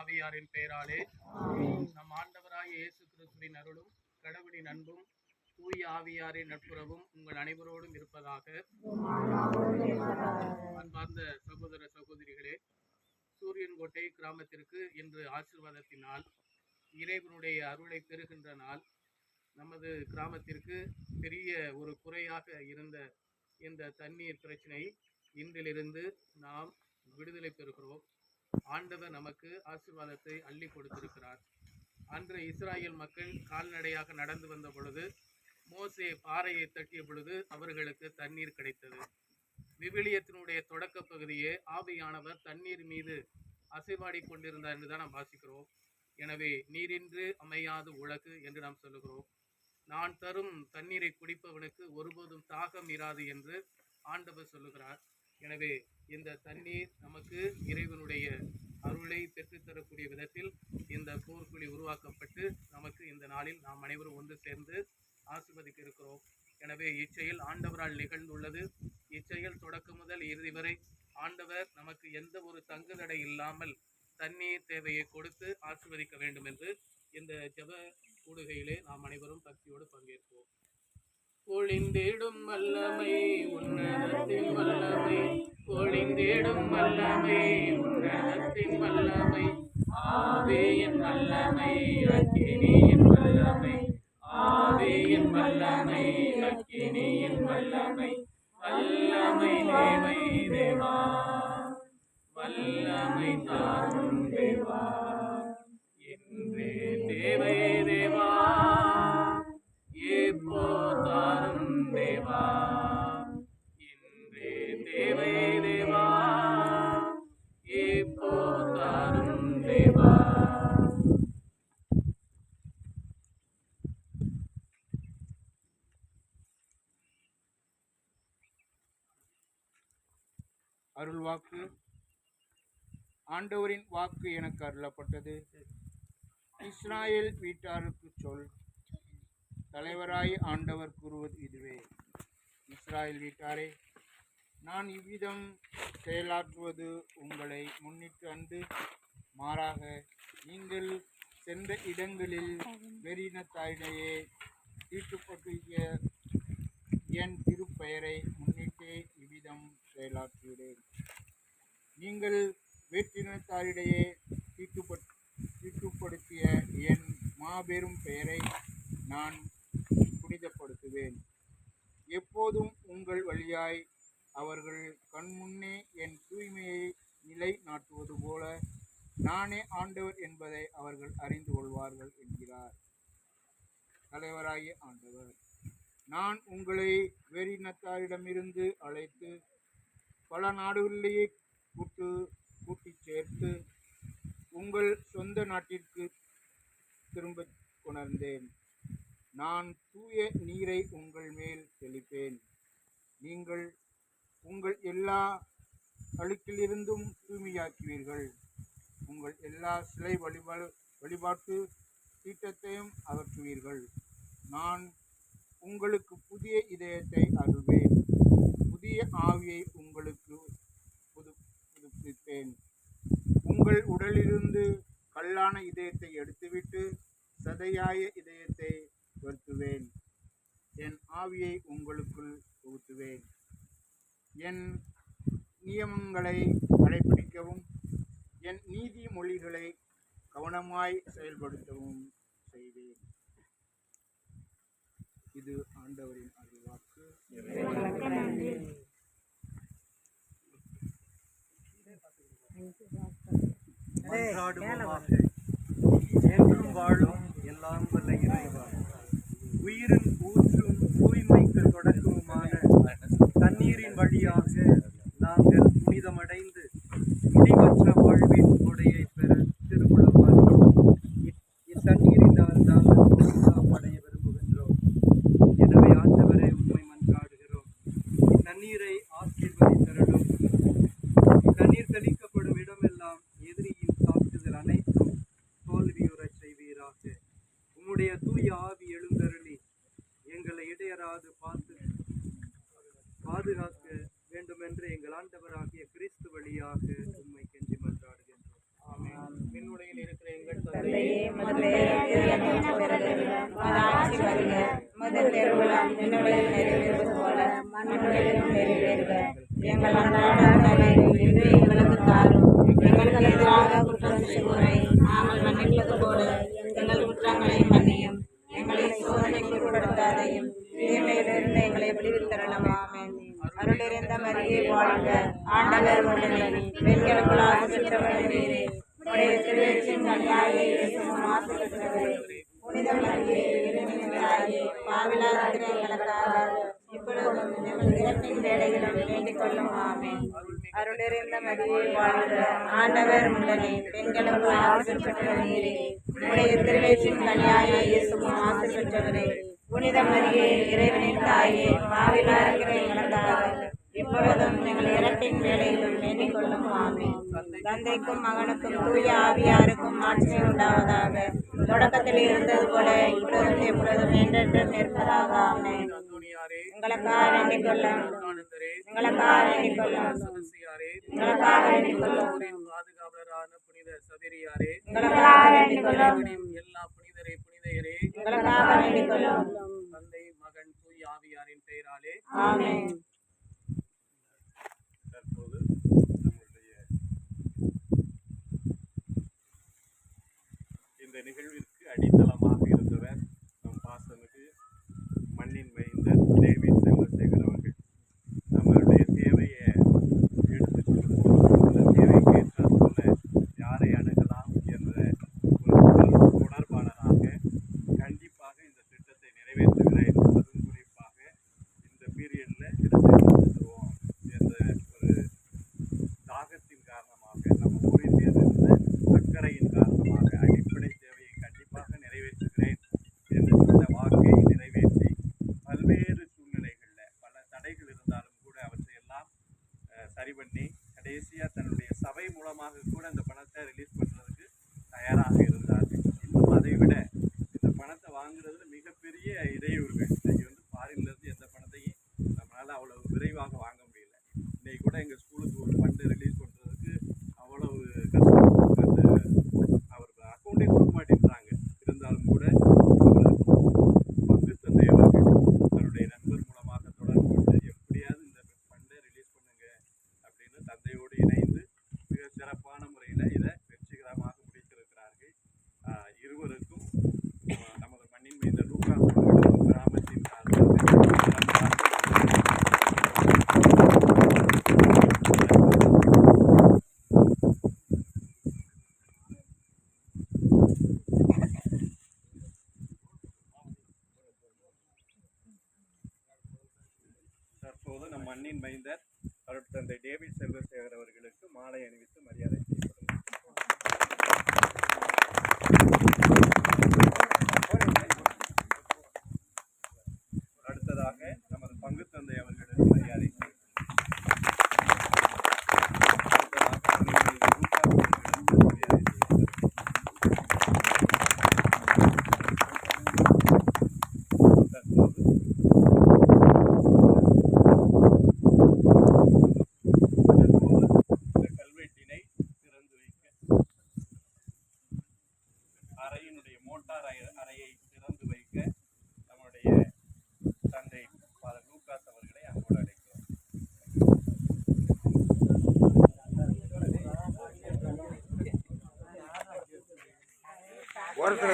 ஆவியாரின் பெயராலே. நம் ஆண்டவராய இயேசு கிறிஸ்துவின் அருளும் கடவுளின் அன்பும் தூய ஆவியாரின் நட்புறவும் உங்கள் அனைவரோடும் இருப்பதாக. அன்பார்ந்த சகோதர சகோதரிகளே சூரியன்கோட்டை கிராமத்திற்கு இன்று ஆசீர்வாதத்தினால் இறைவனுடைய அருளை பெறுகின்ற நாள் நமது கிராமத்திற்கு பெரிய ஒரு குறையாக இருந்த இந்த தண்ணீர் பிரச்சனை இன்றிலிருந்து நாம் விடுதலை பெறுகிறோம். ஆண்டவர் நமக்கு ஆசீர்வாதத்தை அள்ளி கொடுத்திருக்கிறார். அன்று இஸ்ராயேல் மக்கள் கால்நடையாக நடந்து வந்த பொழுது மோசே பாறையை தட்டிய பொழுது அவர்களுக்கு தண்ணீர் கிடைத்தது. விவிலியத்தினுடைய தொடக்க பகுதியே ஆவியானவர் தண்ணீர் மீது அசைவாடி கொண்டிருந்தார் என்று தான் நாம் வாசிக்கிறோம். எனவே நீரின்று அமையாது உலகு என்று நாம் சொல்லுகிறோம். நான் தரும் தண்ணீரை குடிப்பவனுக்கு ஒருபோதும் தாகம் இராது என்று ஆண்டவர் சொல்லுகிறார். எனவே இந்த தண்ணீர் நமக்கு இறைவனுடைய அருளை பெற்றுத்தரக்கூடிய விதத்தில் இந்த போர்க்குழி உருவாக்கப்பட்டு நமக்கு இந்த நாளில் நாம் அனைவரும் ஒன்று சேர்ந்து ஆசிர்வதிக்க இருக்கிறோம் எனவே இச்செயல் ஆண்டவரால் நிகழ்ந்துள்ளது. இச்செயல் தொடக்கம் முதல் இறுதி வரை ஆண்டவர் நமக்கு எந்த ஒரு தங்குதடை இல்லாமல் தண்ணீர் தேவையை கொடுத்து ஆசிர்வதிக்க வேண்டும் என்று இந்த ஜப கூடுகையிலே நாம் அனைவரும் பக்தியோடு பங்கேற்போம். ஒளிந்திடும் வல்லமை உன்னதத்தின் வல்லமை. பொழிந்திடும் வல்லமை உன்னதத்தின் வல்லமை. ஆவேயின் வல்லமை அக்கினியின் வல்லமை. ஆவேயின் வல்லமை அக்கினியின் வல்லமை. வல்லமை தேவை தேவா. வல்லமை தாரும் தேவா. என்றே தேவை தேவா. எப்போ தாரும் தேவா. ஆண்டவரின் வாக்கு எனக்கு அருளப்பட்டது. இஸ்ராயேல் வீட்டாருக்கு சொல். தலைவராய் ஆண்டவர் கூறுவது இதுவே. இஸ்ராயேல் வீட்டாரே நான் இவ்விதம் செயலாற்றுவது உங்களை முன்னிட்டு அன்று. மாறாக நீங்கள் சென்ற இடங்களில் வெறினத்தாயிடையே தீட்டுப்பட்டிய என் திருப்பெயரை முன்னிட்டே இவ்விதம் செயலாற்றுகிறேன் நீங்கள் வேற்றினத்தாரிடையே தீட்டுப்படுத்திய என் மாபெரும் பெயரை நான் புனிதப்படுத்துவேன். எப்போதும் உங்கள் வழியாய் அவர்கள் கண்முன்னே என் தூய்மையை நிலை நாட்டுவது போல நானே ஆண்டவர் என்பதை அவர்கள் அறிந்து கொள்வார்கள் என்கிறார். தலைவராகிய ஆண்டவர் நான் உங்களை வெறினத்தாரிடமிருந்து அழைத்து பல நாடுகளிலேயே கூட்டு கூட்டி சேர்த்து உங்கள் சொந்த நாட்டிற்கு திரும்ப கொணர்ந்தேன். நான் தூய நீரை உங்கள் மேல் தெளிப்பேன். நீங்கள் உங்கள் எல்லா அழுக்கிலிருந்தும் தூய்மையாக்குவீர்கள். உங்கள் எல்லா சிலை வழிபாடு வழிபாட்டு தீட்டத்தையும் அகற்றுவீர்கள். நான் உங்களுக்கு புதிய இதயத்தை அருள்வேன். புதிய ஆவியை உங்களுக்கு புதுப்பிப்பேன் உங்கள் உடலிலிருந்து கல்லான இதயத்தை எடுத்துவிட்டு சதையாய இதயத்தை வருத்துவேன் என் ஆவியை உங்களுக்குள் புகுத்துவேன் என் நியமங்களை கடைபிடிக்கவும் என் நீதி மொழிகளை கவனமாய் செயல்படுத்தவும் செய்வேன். இது ஆண்டவரின் மன்றாடுவோமாக என்றும் வாழும் எல்லாம் வல்ல இறைவா. உயிரின் ஊற்றும் தூய்மைக்கு தொடக்கமுமான தண்ணீரின் வழியாக தூய ஆவி எழுந்தருளி. எங்களை இடையராது பார்த்து பாதுகாக்க வேண்டுமென்று எங்கள் ஆண்டவராகிய கிறிஸ்து வழியாக உம்மை கெஞ்சி மன்றாடுகின்றோம். ஆமென். விண்ணுலகில் இருக்கிற எங்கள் எங்கள் எங்களுக்கு தாரும் எங்களுக்கு எதிராக குற்றம் செய்வோரை நாங்கள் மன்னிப்பது போல எங்கள் குற்றங்களை மன்னியும் எங்களை சோதனைக்கு உட்படுத்தாதையும் தீமையிலிருந்து எங்களை விடுவித்தரலாம் ஆமென் அருளிருந்த மரியே வாழ்க ஆண்டவர் உடனே பெண்களுக்குள் ஆசி பெற்றவர் நீரே உடைய திருவேற்றின் கன்னியாகிய இயேசுவும் ஆசி பெற்றவரே புனித மரியே இறைவனின் தாயே பாவிலாத எங்களுக்காக இப்பொழுதும் எங்கள் இறப்பின் வேலைகளும் வேண்டிக் கொள்ளும் ஆமென் அருளிருந்த மரியே வாழ்க ஆண்டவர் உடனே பெண்களுக்குள் ஆசி பெற்றவர் நீரே உடைய திருவேற்றின் கன்னியாகிய இயேசுவும் ஆசி பெற்றவரே புனித மரியே இறைவனின் தாயே பாவிலாத எங்களுக்காக இப்பொழுதும் எங்கள் இறப்பின் வேலையிலும் வேண்டிக் கொள்ளும் ஆமென். தந்தைக்கும் மகனுக்கும் தூய ஆவியாருக்கும் ஆட்சி உண்டாவதாக. தொடக்கத்தில் இருந்தது போல இப்பொழுதும் எப்பொழுதும் என்றென்றும் இருப்பதாக ஆமென். அந்தோனியாரே எங்களுக்காக வேண்டிக் கொள்ளும் ஆனந்தரே எங்களுக்காக வேண்டிக் கொள்ளும் சதசியாரே எங்களுக்காக வேண்டிக் கொள்ளும் ஊரின் பாதுகாவலரான புனித சதிரியாரே எங்களுக்காக வேண்டிக் கொள்ளும் இறைவனின் எல்லா புனிதரை புனிதையரே எங்களுக்காக வேண்டிக் கொள்ளும் தந்தை மகன் தூய் ஆவியாரின் பெயராலே. ஆமென். இன்னைக்கு கூட எங்கள் ஸ்கூலுக்கு ஒரு ஃபண்டு ரிலீஸ் மண்ணின் மைந்தர் அருட்தந்தை டேவிட் செல்வசேகர் அவர்களுக்கு மாலை அணிவித்து மரியாதை செய்யப்படும்.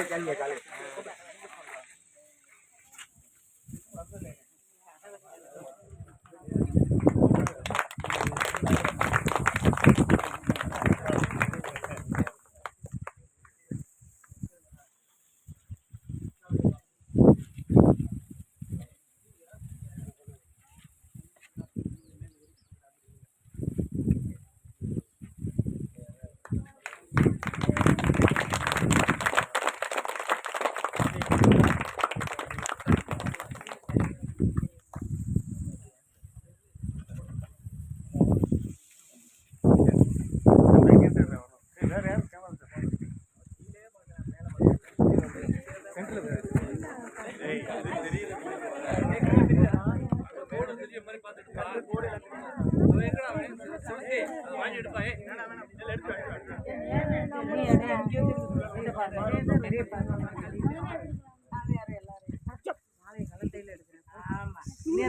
calme, calme. காலை வாங்கி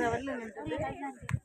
வரல நின்று